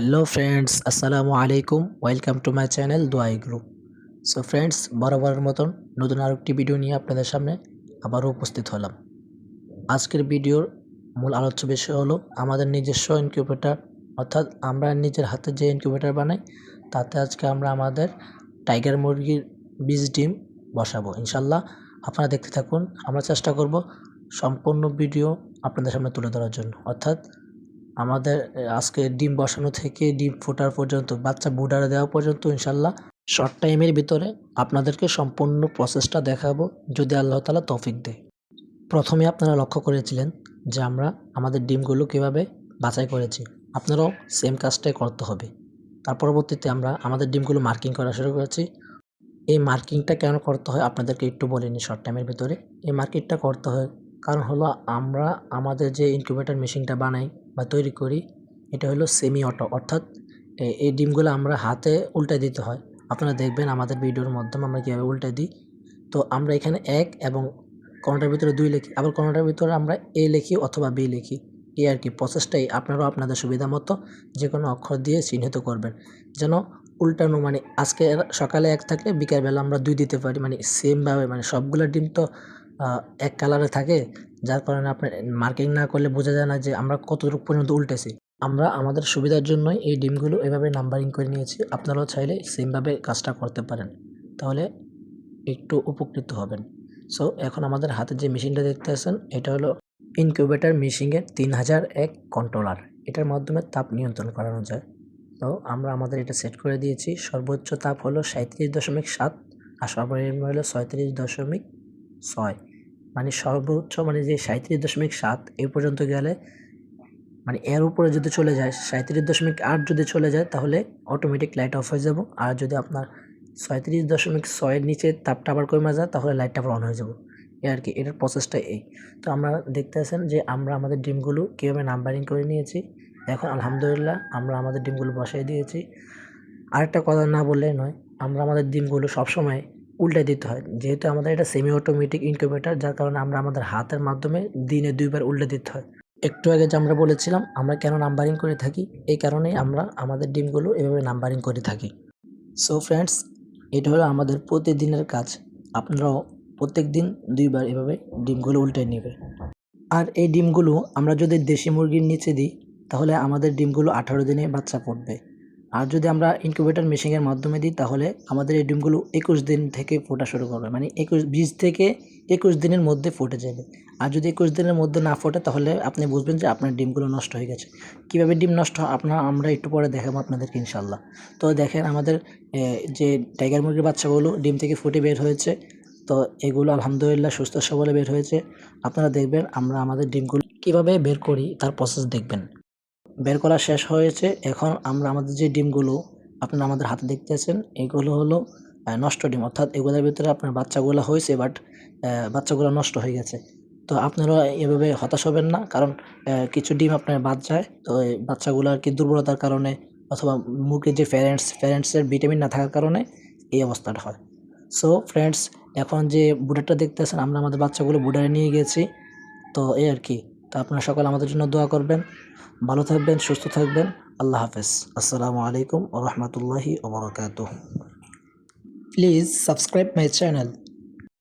Hello friends আসসালামু আলাইকুম welcome to my channel দোয়াই গ্রুপ সো ফ্রেন্ডস বরাবরের মতন নতুন আরও একটি ভিডিও নিয়ে আপনাদের সামনে আবারও উপস্থিত হলাম। আজকের ভিডিওর মূল আলোচ্য বিষয় হলো আমাদের নিজস্ব ইনকিউবেটার অর্থাৎ আমরা নিজের হাতে যে ইনকিউবেটার বানাই, তাতে আজকে আমরা আমাদের টাইগার মুরগির বীজ ডিম বসাবো। ইনশাল্লাহ আপনারা দেখতে থাকুন। আমরা চেষ্টা করব সম্পূর্ণ ভিডিও আপনাদের সামনে তুলে ধরার জন্য। অর্থাৎ আমাদের আজকে ডিম বসানো থেকে ডিম ফোটার পর্যন্ত, বাচ্চা বুডারে দেওয়া পর্যন্ত ইনশাল্লাহ শর্ট টাইমের ভিতরে আপনাদেরকে সম্পূর্ণ প্রসেসটা দেখাবো, যদি আল্লাহ তালা তৌফিক দেয়। প্রথমে আপনারা লক্ষ্য করেছিলেন যে আমরা আমাদের ডিমগুলো কীভাবে বাছাই করেছি, আপনারাও সেম কাজটাই করতে হবে। তার পরবর্তীতে আমরা আমাদের ডিমগুলো মার্কিং করা শুরু করেছি। এই মার্কিংটা কেন করতে হয় আপনাদেরকে একটু বলিনি শর্ট টাইমের ভিতরে। এই মার্কিংটা করতে হয় কারণ হলো আমরা আমাদের যে ইনকিউবেটার মেশিনটা বানাই বা তৈরি করি, এটা হলো সেমি অটো অর্থাৎ এই ডিমগুলো আমরা হাতে উল্টে দিতে হয়। আপনারা দেখবেন আমাদের ভিডিওর মাধ্যমে আমরা কীভাবে উল্টে দিই। তো আমরা এখানে এক এবং কোনোটার ভিতরে দুই লিখি, আবার কোনোটার ভিতরে আমরা এ লিখি অথবা বি লিখি। এই আর কি প্রসেসটাই আপনারাও আপনাদের সুবিধা মতো যে কোনো অক্ষর দিয়ে চিহ্নিত করবেন। যেন উল্টানো মানে আজকে সকালে এক থাকলে বিকালবেলা আমরা দুই দিতে পারি মানে সেমভাবে মানে সবগুলো ডিম তো এক কালারে থাকে, যার কারণে আপনার মার্কিং না করলে বোঝা যায় না যে আমরা কতটুকু পর্যন্ত উল্টেছি। আমরা আমাদের সুবিধার জন্যই এই ডিমগুলো এভাবে নাম্বারিং করে নিয়েছি, আপনারাও চাইলে সেমভাবে কাজটা করতে পারেন। তাহলে একটু উপকৃত হবেন। সো এখন আমাদের হাতে যে মেশিনটা দেখতে আছেন, এটা হলো ইনকিউবেটার মেশিনের তিন হাজার এক কন্ট্রোলার এটার মাধ্যমে তাপ নিয়ন্ত্রণ করানো যায়। তো, আমরা আমাদের এটা সেট করে দিয়েছি। সর্বোচ্চ তাপ হলো সাঁত্রিশ দশমিক সাত আর সর্বনিম্ন হলো ছয়ত্রিশ দশমিক ছয়। মানে সর্বোচ্চ মানে যে সাঁত্রিশ দশমিক সাত এ পর্যন্ত গেলে মানে এর উপরে যদি চলে যায় সাঁত্রিশ দশমিক আট যদি চলে যায়, তাহলে অটোমেটিক লাইট অফ হয়ে যাব। আর যদি আপনার ছয়ত্রিশ দশমিক ছয়ের নিচে তাপটা আবার কমে যায়, তাহলে লাইটটা আবার অন হয়ে যাব। এ আর কি, এটার প্রসেসটা এই। তো আমরা দেখতে আছেন যে আমরা আমাদের ডিমগুলো কীভাবে নাম্বারিং করে নিয়েছি। এখন আলহামদুলিল্লাহ, আমরা আমাদের ডিমগুলো বসাই দিয়েছি। আরেকটা কথা না বললে নয়, আমরা আমাদের ডিমগুলো সবসময় উল্টে দিতে হয়। যেহেতু আমাদের এটা সেমি অটোমেটিক ইনকিউবেটার যার কারণে আমরা আমাদের হাতের মাধ্যমে দিনে দুইবার উল্টে দিতে হয়। একটু আগে যে আমরা বলেছিলাম, আমরা কেন নাম্বারিং করে থাকি? এই কারণেই আমরা আমাদের ডিমগুলো এভাবে নাম্বারিং করে থাকি। সো ফ্রেন্ডস এটা হলো আমাদের প্রতিদিনের কাজ। আপনারাও প্রত্যেক দিন দুইবার এভাবে ডিমগুলো উল্টে নেবে আর এই ডিমগুলো আমরা যদি দেশি মুরগির নিচে দিই, তাহলে আমাদের ডিমগুলো আঠারো দিনে বাচ্চা পড়বে। আর যদি আমরা ইনকিউবেটার মেশিনের মাধ্যমে দিই, তাহলে আমাদের এই ডিমগুলো একুশ দিন থেকে ফোটা শুরু করবে। মানে একুশ, বিশ থেকে একুশ দিনের মধ্যে ফুটে যাবে। আর যদি একুশ দিনের মধ্যে না ফোটে, তাহলে আপনি বুঝবেন যে আপনার ডিমগুলো নষ্ট হয়ে গেছে। কীভাবে ডিম নষ্ট হয়, আপনার, আমরা একটু পরে দেখাবো আপনাদেরকে ইনশাল্লাহ তো দেখেন আমাদের যে টাইগার মুরগির বাচ্চাগুলো ডিম থেকে ফুটে বের হয়েছে, তো এগুলো আলহামদুলিল্লাহ সুস্থ সবলে বের হয়েছে। আপনারা দেখবেন, আমরা আমাদের ডিমগুলো কীভাবে বের করি, তার প্রসেস দেখবেন। বের করা শেষ হয়েছে। এখন আমরা আমাদের যে ডিমগুলো আপনারা আমাদের হাতে দেখতে আছেন এগুলো হলো নষ্ট ডিম। অর্থাৎ এগুলোর ভিতরে আপনার বাচ্চাগুলো হয়েছে বাট বাচ্চাগুলো নষ্ট হয়ে গেছে। তো আপনারা এভাবে হতাশ হবেন না, কারণ কিছু ডিম আপনার বাদ যায়। তো বাচ্চাগুলো আর কি দুর্বলতার কারণে অথবা মুরগির যে প্যারেন্টস প্যারেন্টসের ভিটামিন না থাকার কারণে এই অবস্থাটা হয়। সো ফ্রেন্ডস এখন যে বুডারটা দেখতেছেন, আমরা আমাদের বাচ্চাগুলো বুডারে নিয়ে গেছি। তো এই আর কি। তো আপনারা সকল আমাদের জন্য দোয়া করবেন। ভালো থাকবেন, সুস্থ থাকবেন। আল্লাহ হাফেজ। আসসালামু আলাইকুম ও রহমতুল্লাহি ওবরাকাত প্লিজ সাবস্ক্রাইব মাই চ্যানেল।